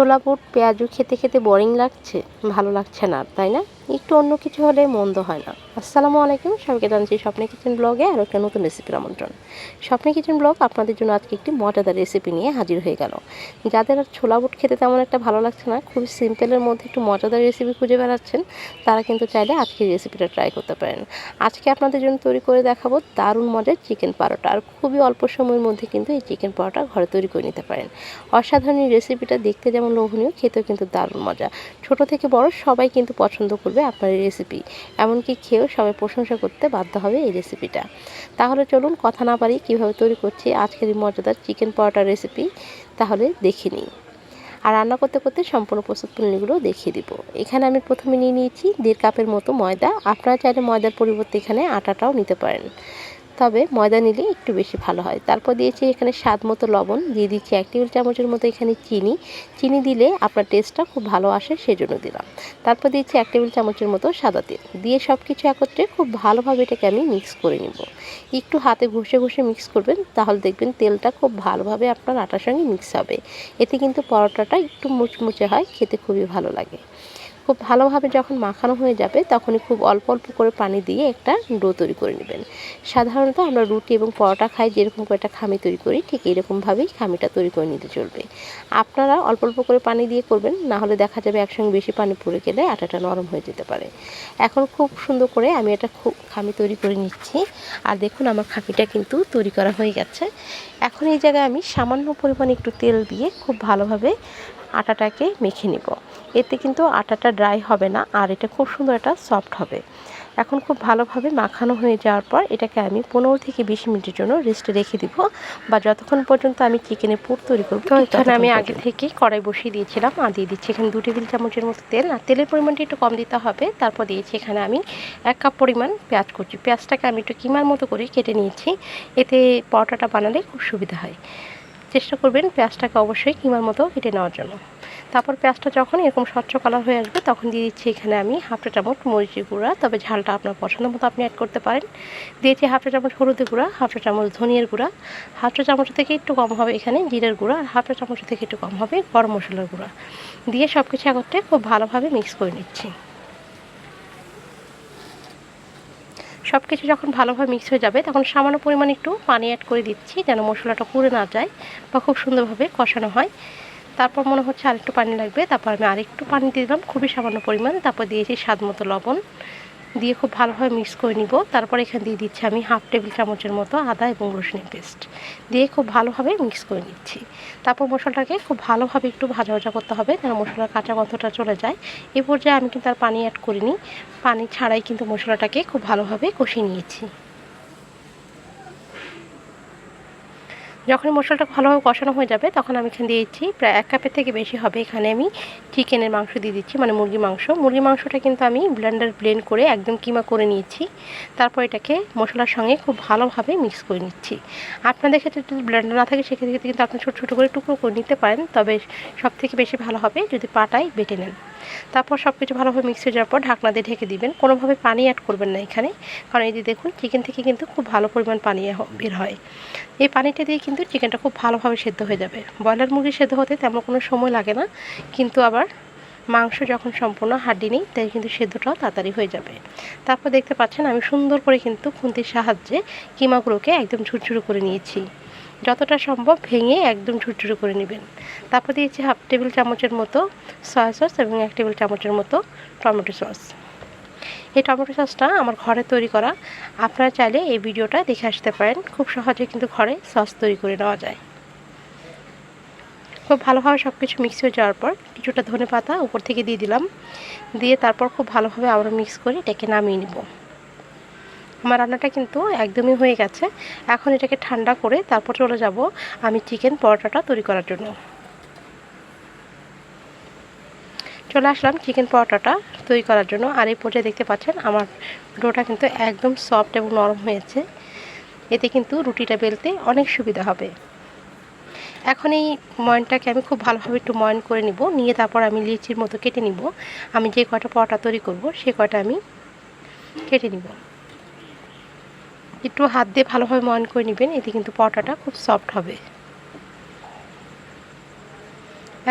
ছোলা বুট পেঁয়াজু খেতে খেতে বোরিং লাগছে ভালো লাগছে না তাই না? একটু অন্য কিছু হলে মন্দ হয় না। আসসালামু আলাইকুম সবাইকে জানছি স্বপ্নে কিচেন ব্লগে আর একটা নতুন রেসিপির আমন্ত্রণ। স্বপ্নে কিচেন ব্লগ আপনাদের জন্য আজকে একটি মজাদার রেসিপি নিয়ে হাজির হয়ে গেল। যাদের আর ছোলা বুট খেতে তেমন একটা ভালো লাগছে না, খুবই সিম্পলের মধ্যে একটু মজাদার রেসিপি খুঁজে বেড়াচ্ছেন, তারা কিন্তু চাইলে আজকে রেসিপিটা ট্রাই করতে পারেন। আজকে আপনাদের জন্য তৈরি করে দেখাবো দারুণ মজার চিকেন পারোটা, আর খুবই অল্প সময়ের মধ্যে কিন্তু এই চিকেন পারোটা ঘরে তৈরি করে নিতে পারেন। অসাধারণ রেসিপিটা দেখতে যেমন লোভনীয়, খেতেও কিন্তু দারুণ মজা। ছোট থেকে বড় সবাই কিন্তু পছন্দ করবে আপনার এই রেসিপি এমনকি খেয়েও সবাই প্রশংসা করতে বাধ্য হবে এই রেসিপিটা তাহলে চলুন কথা না পারি কীভাবে তৈরি করছি আজকের এই মজাদার চিকেন পরোটার রেসিপি তাহলে দেখে নিই। আর রান্না করতে করতে সম্পূর্ণ প্রস্তুত প্রণালীগুলো দেখিয়ে দিব। এখানে আমি প্রথমে নিয়ে নিয়েছি দেড় কাপের মতো ময়দা। আপনারা চাইলে ময়দার পরিবর্তে এখানে আটাটাও নিতে পারেন। তবে ময়দা নিলে একটু বেশি ভালো হয়। তারপর দিয়েছি এখানে স্বাদ মতো লবণ। দিয়ে দিচ্ছি এক টেবিল চামচের মতো এখানে চিনি। চিনি দিলে আপনার টেস্টটা খুব ভালো আসে, সেজন্য দিলাম। তারপর দিয়েছি এক টেবিল চামচের মতো সাদা তেল। দিয়ে সব কিছু একত্রে খুব ভালোভাবে এটাকে আমি মিক্স করে নিব। একটু হাতে ঘষে ঘষে মিক্স করবেন, তাহলে দেখবেন তেলটা খুব ভালোভাবে আপনার আটার সঙ্গে মিক্স হবে। এতে কিন্তু পরোটাটা একটু মুচমুচে হয়, খেতে খুবই ভালো লাগে। খুব ভালোভাবে যখন মাখানো হয়ে যাবে, তখনই খুব অল্প অল্প করে পানি দিয়ে একটা ডো তৈরি করে নেবেন। সাধারণত আমরা রুটি এবং পরোটা খাই, যেরকম করে একটা খামি তৈরি করি, ঠিক এরকমভাবেই খামিটা তৈরি করে নিতে চলবে। আপনারা অল্প অল্প করে পানি দিয়ে করবেন না হলে দেখা যাবে একসঙ্গে বেশি পানি পড়ে গেলে আটাটা নরম হয়ে যেতে পারে। এখন খুব সুন্দর করে আমি এটা খুব খামি তৈরি করে নিচ্ছি, আর দেখুন আমার খামিটা কিন্তু তৈরি করা হয়ে গেছে। এখন এই জায়গায় আমি সামান্য পরিমাণে একটু তেল দিয়ে খুব ভালোভাবে আটাটাকে মেখে নিব। এতে কিন্তু আটাটা ড্রাই হবে না আর এটা খুব সুন্দর একটা সফট হবে। এখন খুব ভালোভাবে মাখানো হয়ে যাওয়ার পর এটাকে আমি পনেরো থেকে বিশ মিনিটের জন্য রেস্টে রেখে দিব। বা যতক্ষণ পর্যন্ত আমি চিকেনের পুর তৈরি করব তো এখানে আমি আগে থেকে কড়াই বসিয়ে দিয়েছিলাম আর দিয়ে দিচ্ছি এখানে দু টেবিল চামচের মতো তেল। আর তেলের পরিমাণটা একটু কম দিতে হবে তারপর দিয়েছি এখানে আমি এক কাপ পরিমাণ পেঁয়াজ করছি পেঁয়াজটাকে আমি একটু কিমার মতো করে কেটে নিয়েছি এতে পরোটাটা বানালে খুব সুবিধা হয়। চেষ্টা করবেন পেঁয়াজটাকে অবশ্যই কিমার মতো কেটে নেওয়ার জন্য। তারপর পেঁয়াজটা যখন এরকম স্বচ্ছ কালার হয়ে আসবে, তখন দিয়ে দিচ্ছি এখানে আমি হাফ চা চামচ মরিচের গুঁড়া। তবে ঝালটা আপনার পছন্দ মতো আপনি অ্যাড করতে পারেন। দিয়েছি হাফ চা চামচ হলুদের গুঁড়া, হাফ চা চামচ ধনিয়ার গুঁড়া। হাফ চা চামচ থেকে একটু কম হবে এখানে জিরের গুঁড়া আর হাফ চা চামচ থেকে একটু কম হবে গরম মশলার গুঁড়া। দিয়ে সব কিছু একত্রে খুব ভালোভাবে মিক্স করে নিচ্ছি। সব কিছু যখন ভালোভাবে মিক্স হয়ে যাবে, তখন সামান্য পরিমাণ একটু পানি অ্যাড করে দিচ্ছি যেন মশলাটা পুড়ে না যায় বা খুব সুন্দরভাবে কষানো হয়। তারপর মনে হচ্ছে আরেকটু পানি লাগবে, তারপর আমি আরেকটু পানি দিয়ে দিলাম, খুবই সামান্য পরিমাণ। তারপর দিয়েছি স্বাদ মতো লবণ। দিয়ে খুব ভালোভাবে মিক্স করে নিব। তারপর এখানে দিয়ে দিচ্ছি আমি হাফ টেবিল চামচের মতো আদা এবং রসুনের পেস্ট দিয়ে খুব ভালোভাবে মিক্স করে নিচ্ছি। তারপর মশলাটাকে খুব ভালোভাবে একটু ভাজা ভাজা করতে হবে, যেন মশলার কাঁচা গন্ধটা চলে যায়। এ পর্যায়ে আমি কিন্তু আর পানি অ্যাড করিনি। পানি ছাড়াই কিন্তু মশলাটাকে খুব ভালোভাবে কষিয়ে নিয়েছি। যখন মশলাটা ভালোভাবে কষানো হয়ে যাবে, তখন আমি এখানে দিয়েছি প্রায় এক কাপের থেকে বেশি হবে। এখানে আমি চিকেনের মাংস দিয়ে দিচ্ছি মানে মুরগি মাংস। মুরগি মাংসটা কিন্তু আমি ব্লেন্ডার ব্লেন্ড করে একদম কিমা করে নিয়েছি। তারপর এটাকে মশলার সঙ্গে খুব ভালোভাবে মিক্স করে নিচ্ছি। আপনাদের ক্ষেত্রে যদি ব্লেন্ডার না থাকে, সেক্ষেত্রে কিন্তু আপনি ছোটো ছোটো করে টুকরো করে নিতে পারেন, তবে সব থেকে বেশি ভালো হবে যদি পাটাই বেটে নেন। তারপর সব কিছু ভালোভাবে মিক্স হয়ে যাওয়ার পর ঢাকনা দিয়ে ঢেকে দিবেন। কোনোভাবে পানি অ্যাড করবেন না এখানে। কারণ এই যে দেখুন চিকেন থেকে কিন্তু খুব ভালো পরিমাণ পানি বের হয়। এই পানিটা দিয়ে কিন্তু চিকেনটা খুব ভালোভাবে সেদ্ধ হয়ে যাবে। ব্রয়লার মুরগি সেদ্ধ হতে তেমন কোনো সময় লাগে না। কিন্তু আবার মাংস যখন সম্পূর্ণ হাড্ডি নেই, তাই কিন্তু সেদ্ধটাও তাড়াতাড়ি হয়ে যাবে। তারপর দেখতে পাচ্ছেন, আমি সুন্দর করে কিন্তু খুন্তির সাহায্যে কিমাগুলোকে একদম ঝুরঝুরো করে নিয়েছি। যতটা সম্ভব ভেঙে একদম ঝুরঝুরো করে নেবেন। তারপর দিয়েছি হাফ টেবিল চামচের মতো সয়া সস এবং এক টেবিল চামচের মতো টমেটো সস এই টমেটো সসটা আমার ঘরে তৈরি করা। আপনারা চাইলে এই ভিডিওটা দেখে আসতে পারেন। খুব সহজে কিন্তু ঘরে সস তৈরি করে নেওয়া যায়। খুব ভালোভাবে সব কিছু মিক্স হয়ে যাওয়ার পর কিছুটা ধনে পাতা উপর থেকে দিয়ে দিলাম। দিয়ে তারপর খুব ভালোভাবে আবার মিক্স করে এটাকে নামিয়ে নেব। আমার রান্নাটা কিন্তু একদমই হয়ে গেছে। এখন এটাকে ঠান্ডা করে তারপর চলে যাব আমি চিকেন পরোটাটা তৈরি করার জন্য। চলে আসলাম চিকেন পরোটাটা তৈরি করার জন্য। আর এই পর্যায়ে দেখতে পাচ্ছেন আমার ডোটা কিন্তু একদম সফট এবং নরম হয়েছে। এতে কিন্তু রুটিটা বেলতে অনেক সুবিধা হবে। এখন এই ময়নটাকে আমি খুব ভালোভাবে একটু ময়ন করে নিব। নিয়ে তারপর আমি লিচির মতো কেটে নিব। আমি যে কয়টা পরোটা তৈরি করব সে কয়টা আমি কেটে নিব। একটু হাত দিয়ে ভালোভাবে ময়ন করে নেবেন, এতে কিন্তু পরোটাটা খুব সফট হবে।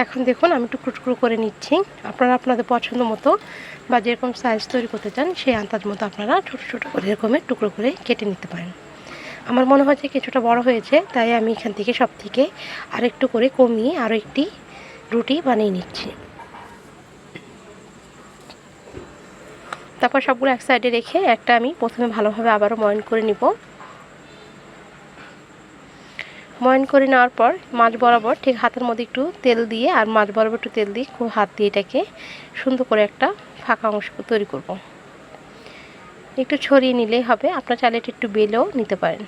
এখন দেখুন, আমি টুকরো টুকরো করে নিচ্ছি। আপনারা আপনাদের পছন্দ মতো বা যেরকম সাইজ তৈরি করতে চান, সেই আন্দাজ মতো আপনারা ছোটো ছোটো করে এরকমের টুকরো করে কেটে নিতে পারেন। আমার মনে হয় যে কিছুটা বড় হয়েছে, তাই আমি এখান থেকে সব থেকে আরেকটু করে কমিয়ে আরও একটি রুটি বানিয়ে নিচ্ছি। তারপর সবগুলো এক সাইডে রেখে একটা আমি প্রথমে ভালোভাবে আবারও ময়ন করে নিব। ময়ন করে নেওয়ার পর মাছ বরাবর ঠিক হাতের মধ্যে একটু তেল দিয়ে আর মাছ বরাবর একটু তেল দিয়ে খুব হাত দিয়ে এটাকে সুন্দর করে একটা ফাঁকা অংশ তৈরি করব। একটু ছড়িয়ে নিলেই হবে, আপনার চাইলে এটা একটু বেলেও নিতে পারেন।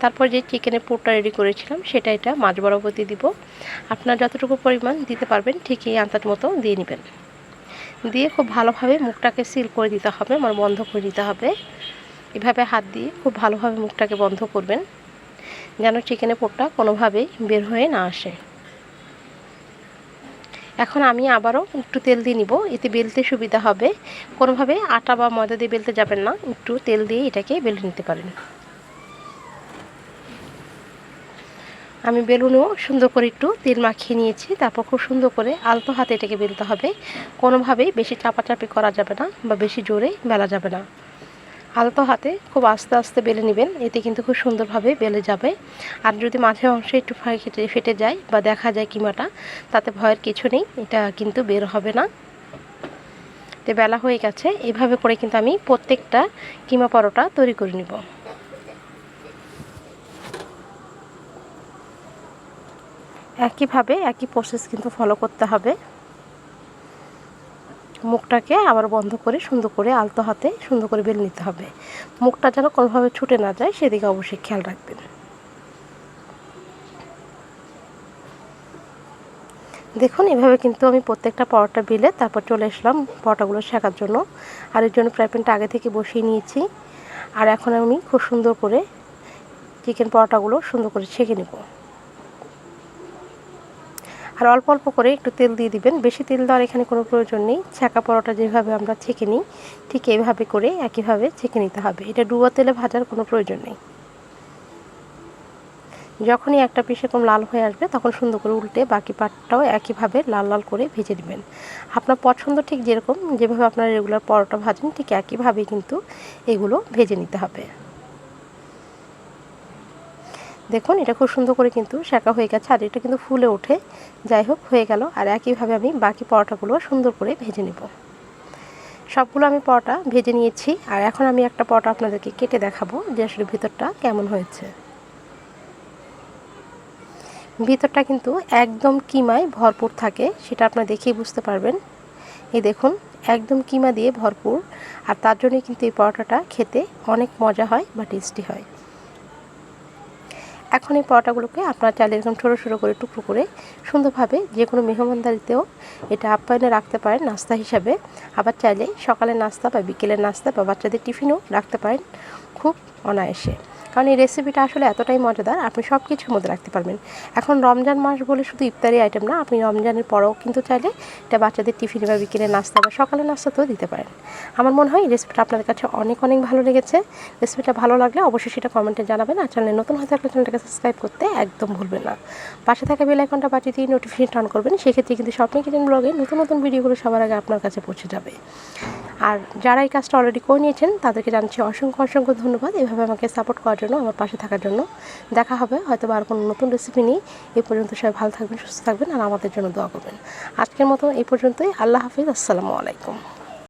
তারপর যে চিকেনের পুরটা রেডি করেছিলাম, সেটা এটা মাছ বরাবর দিয়ে দিব। আপনার যতটুকু পরিমাণ দিতে পারবেন, ঠিক এই আন্তাজ মতো দিয়ে নেবেন। দিয়ে খুব ভালোভাবে মুখটাকে সিল করে দিতে হবে মানে বন্ধ করে দিতে হবে। এভাবে হাত দিয়ে খুব ভালোভাবে মুখটাকে বন্ধ করবেন, যেন চিকেনের পোটটা কোনোভাবেই বের হয়ে না আসে। এখন আমি আবারও একটু তেল দিয়ে নিব, এতে বেলতে সুবিধা হবে। কোনোভাবে আটা বা ময়দা দিয়ে বেলতে যাবেন না, একটু তেল দিয়ে এটাকে বেলে নিতে পারেন। আমি বেলুনও সুন্দর করে একটু তেল মাখিয়ে নিয়েছি, তারপর খুব সুন্দর করে আলতো হাতে এটাকে বেলতে হবে। কোনোভাবেই বেশি চাপাচাপি করা যাবে না বা বেশি জোরে বেলা যাবে না। আলতো হাতে খুব আস্তে আস্তে বেলে নেবেন, এতে কিন্তু খুব সুন্দরভাবে বেলে যাবে। আর যদি মাঝে অংশে একটু ফেটে ফেটে যায় বা দেখা যায় কিমাটা, তাতে ভয়ের কিছু নেই, এটা কিন্তু বের হবে না। তো বেলা হয়ে গেছে, এভাবে করে কিন্তু আমি প্রত্যেকটা কিমা পরোটা তৈরি করে নিব। একইভাবে একই প্রসেস কিন্তু ফলো করতে হবে। মুখটাকে আবার বন্ধ করে সুন্দর করে আলতো হাতে সুন্দর করে বেলে নিতে হবে। মুখটা যেন কোনোভাবে ছুটে না যায়, সেদিকে অবশ্যই খেয়াল রাখবেন। দেখুন, এভাবে কিন্তু আমি প্রত্যেকটা পরোটা বেলে তারপর চলে আসলাম পরোটাগুলো শেখার জন্য। আর এর জন্য ফ্রাই প্যানটা আগে থেকে বসিয়ে নিয়েছি। আর এখন আমি খুব সুন্দর করে চিকেন পরোটাগুলো সুন্দর করে ছেঁকে নেব। আর অল্প অল্প করে একটু তেল দিয়ে দিবেন। বেশি তেল দেওয়ার এখানে কোনো প্রয়োজন নেই। ছাকা পরোটা যেভাবে আমরা ছেঁকে নিই, ঠিক এইভাবে করে একইভাবে ছেঁকে নিতে হবে। এটা ডুবো তেলে ভাজার কোনো প্রয়োজন নেই। যখনই একটা পিস এরকম লাল হয়ে আসবে, তখন সুন্দর করে উল্টে বাকি পাটটাও একইভাবে লাল লাল করে ভেজে দিবেন আপনার পছন্দ ঠিক যেরকম, যেভাবে আপনারা রেগুলার পরোটা ভাজেন, ঠিক একইভাবেই কিন্তু এগুলো ভেজে নিতে হবে। দেখুন, এটা খুব সুন্দর করে কিন্তু শাঁকা হয়ে গেছে আর এটা কিন্তু ফুলে ওঠে। যাই হোক, হয়ে গেল আর একইভাবে আমি বাকি পরোটাগুলো সুন্দর করে ভেজে নেব। সবগুলো আমি পরোটা ভেজে নিয়েছি আর এখন আমি একটা পরোটা আপনাদেরকে কেটে দেখাবো যে আসলে ভিতরটা কেমন হয়েছে। ভিতরটা কিন্তু একদম কিমায় ভরপুর থাকে, সেটা আপনারা দেখেই বুঝতে পারবেন। এই দেখুন, একদম কিমা দিয়ে ভরপুর আর তার জন্যই কিন্তু এই পরোটাটা খেতে অনেক মজা হয় বা টেস্টি হয়। এখন এই পরোটাগুলোকে আপনার চাইলে এরকম ছোটো ছোটো করে, টুকরো করে সুন্দরভাবে যে কোনো মেহমানদারিতেও এটা আপ্যায়নে রাখতে পারেন নাস্তা হিসাবে। আবার চাইলে সকালে নাস্তা বা বিকেলের নাস্তা বা বাচ্চাদের টিফিনও রাখতে পারেন খুব অনায়াসে। কারণ এই রেসিপিটা আসলে এতটাই মজাদার, আপনি সব কিছুর মধ্যে রাখতে পারবেন। এখন রমজান মাস বলে শুধু ইফতারি আইটেম না, আপনি রমজানের পরেও কিন্তু চাইলে এটা বাচ্চাদের টিফিন বা বিকেলে নাস্তা বা সকালের নাস্তাতেও দিতে পারেন। আমার মনে হয় এই রেসিপিটা আপনাদের কাছে অনেক অনেক ভালো লেগেছে। রেসিপিটা ভালো লাগলে অবশ্যই সেটা কমেন্টে জানাবেন আর চ্যানেলে নতুন হয়ে থাকলে চ্যানেলটাকে সাবস্ক্রাইব করতে একদম ভুলবেন না। পাশে থাকা বেল আইকনটা বাজিয়ে দিয়ে নোটিফিকেশন অন করবেন, সেক্ষেত্রে কিন্তু স্বপ্ন কিচেন ব্লগে নতুন নতুন ভিডিওগুলো সবার আগে আপনার কাছে পৌঁছে যাবে। আর যারা এই কাজটা অলরেডি করে নিয়েছেন, তাদেরকে জানছি অসংখ্য অসংখ্য ধন্যবাদ এভাবে আমাকে সাপোর্ট করার জন্য, আমার পাশে থাকার জন্য। দেখা হবে হয়তো আর কোনো নতুন রেসিপি নিয়ে এ পর্যন্ত সবাই ভালো থাকবেন, সুস্থ থাকবেন, আর আমাদের জন্য দোয়া করবেন। আজকের মতো এই পর্যন্তই। আল্লাহ হাফিজ, আসসালামু আলাইকুম।